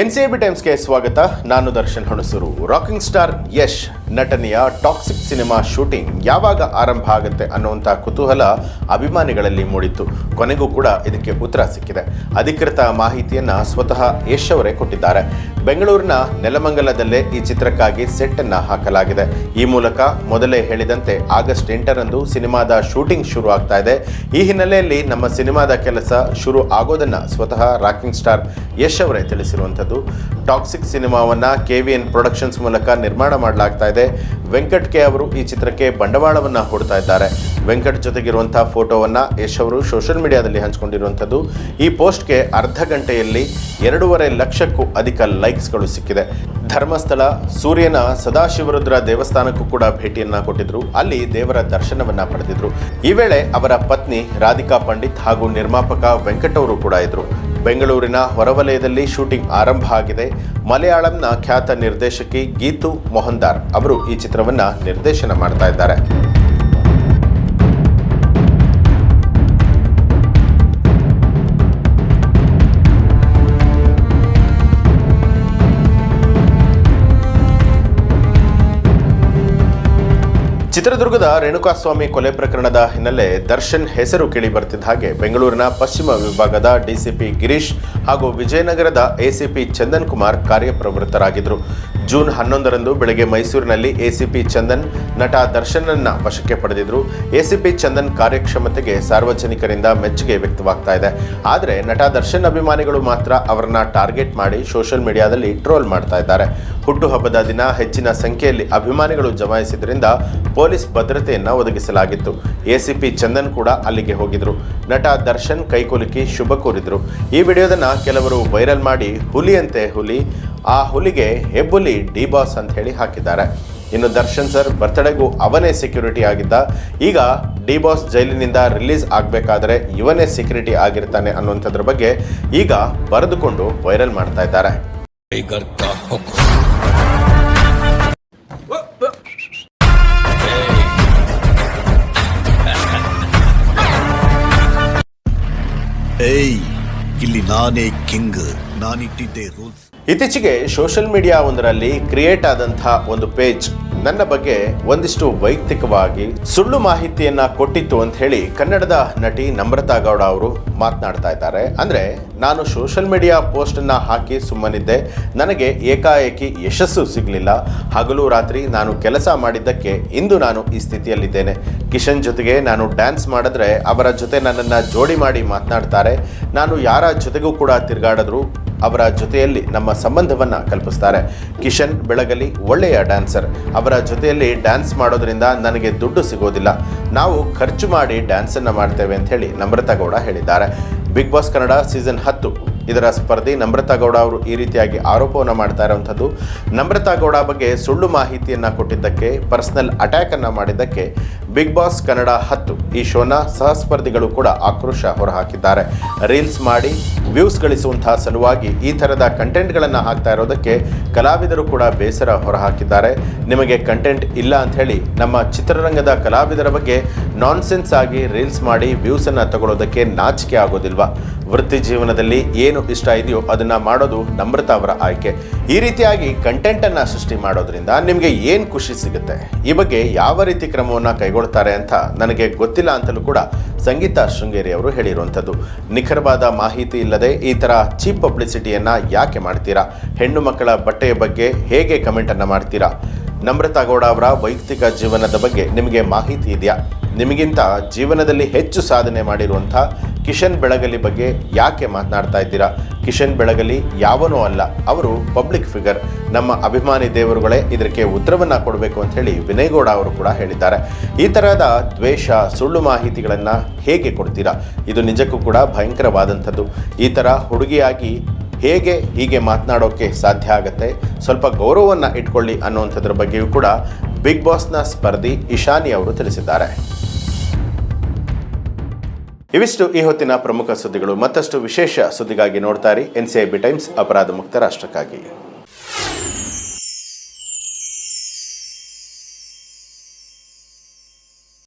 ಎನ್ಸಿಎಬಿ ಟೈಮ್ಸ್ಗೆ ಸ್ವಾಗತ. ನಾನು ದರ್ಶನ್ ಹಣಸೂರು. Rocking star Yash. ನಟನೆಯ ಟಾಕ್ಸಿಕ್ ಸಿನಿಮಾ ಶೂಟಿಂಗ್ ಯಾವಾಗ ಆರಂಭ ಆಗುತ್ತೆ ಅನ್ನುವಂಥ ಕುತೂಹಲ ಅಭಿಮಾನಿಗಳಲ್ಲಿ ಮೂಡಿತ್ತು. ಕೊನೆಗೂ ಕೂಡ ಇದಕ್ಕೆ ಉತ್ತರ ಸಿಕ್ಕಿದೆ. ಅಧಿಕೃತ ಮಾಹಿತಿಯನ್ನು ಸ್ವತಃ ಯಶ್ ಅವರೇ ಕೊಟ್ಟಿದ್ದಾರೆ. ಬೆಂಗಳೂರಿನ ನೆಲಮಂಗಲದಲ್ಲೇ ಈ ಚಿತ್ರಕ್ಕಾಗಿ ಸೆಟ್ ಅನ್ನ ಹಾಕಲಾಗಿದೆ. ಈ ಮೂಲಕ ಮೊದಲೇ ಹೇಳಿದಂತೆ ಆಗಸ್ಟ್ ಎಂಟರಂದು ಸಿನಿಮಾದ ಶೂಟಿಂಗ್ ಶುರು ಆಗ್ತಾ ಇದೆ. ಈ ಹಿನ್ನೆಲೆಯಲ್ಲಿ ನಮ್ಮ ಸಿನಿಮಾದ ಕೆಲಸ ಶುರು ಆಗೋದನ್ನ ಸ್ವತಃ ರಾಕಿಂಗ್ ಸ್ಟಾರ್ ಯಶ್ ಅವರೇ ತಿಳಿಸಿರುವಂಥದ್ದು. ಟಾಕ್ಸಿಕ್ ಸಿನಿಮಾವನ್ನ ಕೆ ವಿ ಎನ್ ಪ್ರೊಡಕ್ಷನ್ಸ್ ಮೂಲಕ ನಿರ್ಮಾಣ ಮಾಡಲಾಗ್ತಾ ವೆಂಕಟ್ ಕೆ ಅವರು ಈ ಚಿತ್ರಕ್ಕೆ ಬಂಡವಾಳವನ್ನ ಕೊಡ್ತಾ ಇದ್ದಾರೆ. ವೆಂಕಟ್ ಜೊತೆಗಿರುವಂತಹ ಫೋಟೋವನ್ನ ಯಶ್ ಅವರು ಸೋಷಿಯಲ್ ಮೀಡಿಯಾದಲ್ಲಿ ಹಂಚಿಕೊಂಡಿರುವಂಥದ್ದು. ಈ ಪೋಸ್ಟ್ಗೆ ಅರ್ಧ ಗಂಟೆಯಲ್ಲಿ ಎರಡೂವರೆ ಲಕ್ಷಕ್ಕೂ ಅಧಿಕ ಲೈಕ್ಸ್ಗಳು ಸಿಕ್ಕಿದೆ. ಧರ್ಮಸ್ಥಳ ಸೂರ್ಯನ ಸದಾಶಿವರುದ್ರ ದೇವಸ್ಥಾನಕ್ಕೂ ಕೂಡ ಭೇಟಿಯನ್ನ ಕೊಟ್ಟಿದ್ರು. ಅಲ್ಲಿ ದೇವರ ದರ್ಶನವನ್ನ ಪಡೆದಿದ್ರು. ಈ ವೇಳೆ ಅವರ ಪತ್ನಿ ರಾಧಿಕಾ ಪಂಡಿತ್ ಹಾಗೂ ನಿರ್ಮಾಪಕ ವೆಂಕಟ್ ಅವರು ಕೂಡ ಇದ್ರು. ಬೆಂಗಳೂರಿನ ಹೊರವಲಯದಲ್ಲಿ ಶೂಟಿಂಗ್ ಆರಂಭ ಆಗಿದೆ. ಮಲಯಾಳಂನ ಖ್ಯಾತ ನಿರ್ದೇಶಕಿ ಗೀತು ಮೊಹಂದಾರ್ ಅವರು ಈ ಚಿತ್ರವನ್ನು ನಿರ್ದೇಶನ ಮಾಡ್ತಾ ಇದ್ದಾರೆ. ಚಿತ್ರದುರ್ಗದ ರೇಣುಕಾಸ್ವಾಮಿ ಕೊಲೆ ಪ್ರಕರಣದ ಹಿನ್ನೆಲೆ ದರ್ಶನ್ ಹೆಸರು ಕೇಳಿ ಬರ್ತಿದ್ದ ಹಾಗೆ ಬೆಂಗಳೂರಿನ ಪಶ್ಚಿಮ ವಿಭಾಗದ ಡಿಸಿಪಿ ಗಿರೀಶ್ ಹಾಗೂ ವಿಜಯನಗರದ ಎಸಿಪಿ ಚಂದನ್ ಕುಮಾರ್ ಕಾರ್ಯಪ್ರವೃತ್ತರಾಗಿದ್ದರು. ಜೂನ್ ಹನ್ನೊಂದರಂದು ಬೆಳಗ್ಗೆ ಮೈಸೂರಿನಲ್ಲಿ ಎಸಿಪಿ ಚಂದನ್ ನಟ ದರ್ಶನನ್ನ ವಶಕ್ಕೆ ಪಡೆದಿದ್ರು. ಎಸಿಪಿ ಚಂದನ್ ಕಾರ್ಯಕ್ಷಮತೆಗೆ ಸಾರ್ವಜನಿಕರಿಂದ ಮೆಚ್ಚುಗೆ ವ್ಯಕ್ತವಾಗ್ತಾ ಇದೆ. ಆದರೆ ನಟ ದರ್ಶನ್ ಅಭಿಮಾನಿಗಳು ಮಾತ್ರ ಅವರನ್ನ ಟಾರ್ಗೆಟ್ ಮಾಡಿ ಸೋಷಿಯಲ್ ಮೀಡಿಯಾದಲ್ಲಿ ಟ್ರೋಲ್ ಮಾಡ್ತಾ ಇದ್ದಾರೆ. ಹುಟ್ಟುಹಬ್ಬದ ದಿನ ಹೆಚ್ಚಿನ ಸಂಖ್ಯೆಯಲ್ಲಿ ಅಭಿಮಾನಿಗಳು ಜಮಾಯಿಸಿದ್ರಿಂದ ಪೊಲೀಸ್ ಭದ್ರತೆಯನ್ನ ಒದಗಿಸಲಾಗಿತ್ತು. ಎಸಿಪಿ ಚಂದನ್ ಕೂಡ ಅಲ್ಲಿಗೆ ಹೋಗಿದ್ರು. ನಟ ದರ್ಶನ್ ಕೈಕುಲುಕಿ ಶುಭ ಕೋರಿದ್ರು. ಈ ವಿಡಿಯೋದನ್ನ ಕೆಲವರು ವೈರಲ್ ಮಾಡಿ ಹುಲಿಯಂತೆ ಹುಲಿ ಆ ಹುಲಿಗೆ ಹೆಬ್ಬುಲಿ ಡಿ ಬಾಸ್ ಅಂತ ಹೇಳಿ ಹಾಕಿದ್ದಾರೆ. ಇನ್ನು ದರ್ಶನ್ ಸರ್, ಬರ್ತಡೆಗೂ ಅವನೇ ಸೆಕ್ಯೂರಿಟಿ ಆಗಿದ್ದ. ಈಗ ಡಿ ಬಾಸ್ ಜೈಲಿನಿಂದ ರಿಲೀಸ್ ಆಗಬೇಕಾದ್ರೆ ಇವನೇ ಸೆಕ್ಯೂರಿಟಿ ಆಗಿರ್ತಾನೆ ಅನ್ನುವಂಥದ್ರ ಬಗ್ಗೆ ಈಗ ಬರೆದುಕೊಂಡು ವೈರಲ್ ಮಾಡ್ತಾ ಇದ್ದಾರೆ. ಏಯ್, ಇಲ್ಲಿ ನಾನೇ ಕಿಂಗ್. ನಾನಿಟ್ಟಿದ್ದೆ ರೂಲ್ಸ್ ಇತ್ತೀಚೆಗೆ ಸೋಷಿಯಲ್ ಮೀಡಿಯಾ ಒಂದರಲ್ಲಿ ಕ್ರಿಯೇಟ್ ಆದಂತಹ ಒಂದು ಪೇಜ್. ನನ್ನ ಬಗ್ಗೆ ಒಂದಿಷ್ಟು ವೈಯಕ್ತಿಕವಾಗಿ ಸುಳ್ಳು ಮಾಹಿತಿಯನ್ನ ಕೊಟ್ಟಿತ್ತು ಅಂತ ಹೇಳಿ ಕನ್ನಡದ ನಟಿ ನಮ್ರತಾ ಗೌಡ ಅವರು ಮಾತನಾಡ್ತಾ ಇದ್ದಾರೆ. ಅಂದ್ರೆ ನಾನು ಸೋಷಿಯಲ್ ಮೀಡಿಯಾ ಪೋಸ್ಟ್ ಅನ್ನ ಹಾಕಿ ಸುಮ್ಮನಿದ್ದೆ. ನನಗೆ ಏಕಾಏಕಿ ಯಶಸ್ಸು ಸಿಗಲಿಲ್ಲ. ಹಗಲು ರಾತ್ರಿ ನಾನು ಕೆಲಸ ಮಾಡಿದ್ದಕ್ಕೆ ಇಂದು ನಾನು ಈ ಸ್ಥಿತಿಯಲ್ಲಿದ್ದೇನೆ. ಕಿಶನ್ ಜೊತೆಗೆ ನಾನು ಡ್ಯಾನ್ಸ್ ಮಾಡಿದ್ರೆ ಅವರ ಜೊತೆ ನನ್ನನ್ನು ಜೋಡಿ ಮಾಡಿ ಮಾತನಾಡ್ತಾರೆ. ನಾನು ಯಾರ ಜೊತೆಗೂ ಕೂಡ ತಿರುಗಾಡಿದ್ರು ಅವರ ಜೊತೆಯಲ್ಲಿ ನಮ್ಮ ಸಂಬಂಧವನ್ನ ಕಲ್ಪಿಸ್ತಾರೆ. ಕಿಶನ್ ಬೆಳಗಲಿ ಒಳ್ಳೆಯ ಡ್ಯಾನ್ಸರ್. ಅವರ ಜೊತೆಯಲ್ಲಿ ಡ್ಯಾನ್ಸ್ ಮಾಡೋದ್ರಿಂದ ನನಗೆ ದುಡ್ಡು ಸಿಗೋದಿಲ್ಲ. ನಾವು ಖರ್ಚು ಮಾಡಿ ಡ್ಯಾನ್ಸನ್ನು ಮಾಡ್ತೇವೆ ಅಂತ ಹೇಳಿ ನಮ್ರತಾ ಗೌಡ ಹೇಳಿದ್ದಾರೆ. ಬಿಗ್ ಬಾಸ್ ಕನ್ನಡ ಸೀಸನ್ ಹತ್ತು ಇದರ ಸ್ಪರ್ಧಿ ನಮ್ರತಾ ಗೌಡ ಅವರು ಈ ರೀತಿಯಾಗಿ ಆರೋಪವನ್ನು ಮಾಡ್ತಾ ಇರುವಂಥದ್ದು ನಮ್ರತಾ ಗೌಡ ಬಗ್ಗೆ ಸುಳ್ಳು ಮಾಹಿತಿಯನ್ನು ಕೊಟ್ಟಿದ್ದಕ್ಕೆ, ಪರ್ಸನಲ್ ಅಟ್ಯಾಕನ್ನು ಮಾಡಿದ್ದಕ್ಕೆ ಬಿಗ್ ಬಾಸ್ ಕನ್ನಡ ಹತ್ತು ಈ ಶೋನ ಸಹಸ್ಪರ್ಧಿಗಳು ಕೂಡ ಆಕ್ರೋಶ ಹೊರಹಾಕಿದ್ದಾರೆ. ರೀಲ್ಸ್ ಮಾಡಿ ವ್ಯೂಸ್ ಗಳಿಸುವಂತಹ ಸಲುವಾಗಿ ಈ ಥರದ ಕಂಟೆಂಟ್ಗಳನ್ನು ಹಾಕ್ತಾ ಇರೋದಕ್ಕೆ ಕಲಾವಿದರು ಕೂಡ ಬೇಸರ ಹೊರಹಾಕಿದ್ದಾರೆ. ನಿಮಗೆ ಕಂಟೆಂಟ್ ಇಲ್ಲ ಅಂತ ಹೇಳಿ ನಮ್ಮ ಚಿತ್ರರಂಗದ ಕಲಾವಿದರ ಬಗ್ಗೆ ನಾನ್ಸೆನ್ಸ್ ಆಗಿ ರೀಲ್ಸ್ ಮಾಡಿ ವ್ಯೂಸನ್ನು ತಗೊಳ್ಳೋದಕ್ಕೆ ನಾಚಿಕೆ ಆಗೋದಿಲ್ವಾ? ವೃತ್ತಿ ಜೀವನದಲ್ಲಿ ಏನು ಇಷ್ಟ ಇದೆಯೋ ಅದನ್ನು ಮಾಡೋದು ನಮ್ರತಾ ಅವರ ಆಯ್ಕೆ. ಈ ರೀತಿಯಾಗಿ ಕಂಟೆಂಟನ್ನು ಸೃಷ್ಟಿ ಮಾಡೋದ್ರಿಂದ ನಿಮಗೆ ಏನು ಖುಷಿ ಸಿಗುತ್ತೆ? ಈ ಬಗ್ಗೆ ಯಾವ ರೀತಿ ಕ್ರಮವನ್ನು ಕೈಗೊಳ್ತಾರೆ ಅಂತ ನನಗೆ ಗೊತ್ತಿಲ್ಲ ಅಂತಲೂ ಕೂಡ ಸಂಗೀತ ಶೃಂಗೇರಿ ಅವರು ಹೇಳಿರುವಂಥದ್ದು. ನಿಖರವಾದ ಮಾಹಿತಿ ಇಲ್ಲದೆ ಈ ಥರ ಚೀಪ್ ಪಬ್ಲಿಸಿಟಿಯನ್ನು ಯಾಕೆ ಮಾಡ್ತೀರಾ? ಹೆಣ್ಣು ಮಕ್ಕಳ ಬಟ್ಟೆಯ ಬಗ್ಗೆ ಹೇಗೆ ಕಮೆಂಟನ್ನು ಮಾಡ್ತೀರಾ? ನಮ್ರತಾ ಗೌಡ ಅವರ ವೈಯಕ್ತಿಕ ಜೀವನದ ಬಗ್ಗೆ ನಿಮಗೆ ಮಾಹಿತಿ ಇದೆಯಾ? ನಿಮಗಿಂತ ಜೀವನದಲ್ಲಿ ಹೆಚ್ಚು ಸಾಧನೆ ಮಾಡಿರುವಂಥ ಕಿಶನ್ ಬೆಳಗಲಿ ಬಗ್ಗೆ ಯಾಕೆ ಮಾತನಾಡ್ತಾ ಇದ್ದೀರಾ? ಕಿಶನ್ ಬೆಳಗಲಿ ಯಾವನೂ ಅಲ್ಲ, ಅವರು ಪಬ್ಲಿಕ್ ಫಿಗರ್. ನಮ್ಮ ಅಭಿಮಾನಿ ದೇವರುಗಳೇ ಇದಕ್ಕೆ ಉತ್ತರವನ್ನು ಕೊಡಬೇಕು ಅಂತ ಹೇಳಿ ವಿನಯ್ ಗೌಡ ಅವರು ಕೂಡ ಹೇಳಿದ್ದಾರೆ. ಈ ತರಹದ ದ್ವೇಷ, ಸುಳ್ಳು ಮಾಹಿತಿಗಳನ್ನು ಹೇಗೆ ಕೊಡ್ತೀರಾ? ಇದು ನಿಜಕ್ಕೂ ಕೂಡ ಭಯಂಕರವಾದಂಥದ್ದು. ಈ ಥರ ಹುಡುಗಿಯಾಗಿ ಹೇಗೆ ಹೀಗೆ ಮಾತನಾಡೋಕ್ಕೆ ಸಾಧ್ಯ ಆಗುತ್ತೆ? ಸ್ವಲ್ಪ ಗೌರವವನ್ನು ಇಟ್ಕೊಳ್ಳಿ ಅನ್ನುವಂಥದ್ರ ಬಗ್ಗೆಯೂ ಕೂಡ ಬಿಗ್ ಬಾಸ್ನ ಸ್ಪರ್ಧಿ ಇಶಾನಿ ಅವರು ತಿಳಿಸಿದ್ದಾರೆ. ಇವಿಷ್ಟು ಈ ಹೊತ್ತಿನ ಪ್ರಮುಖ ಸುದ್ದಿಗಳು ಮತ್ತಷ್ಟು ವಿಶೇಷ ಸುದ್ದಿಗಾಗಿ ನೋಡ್ತಾರೆ ಇರಿ N C I B times ಅಪರಾಧ ಮುಕ್ತ ರಾಷ್ಟ್ರಕ್ಕಾಗಿ.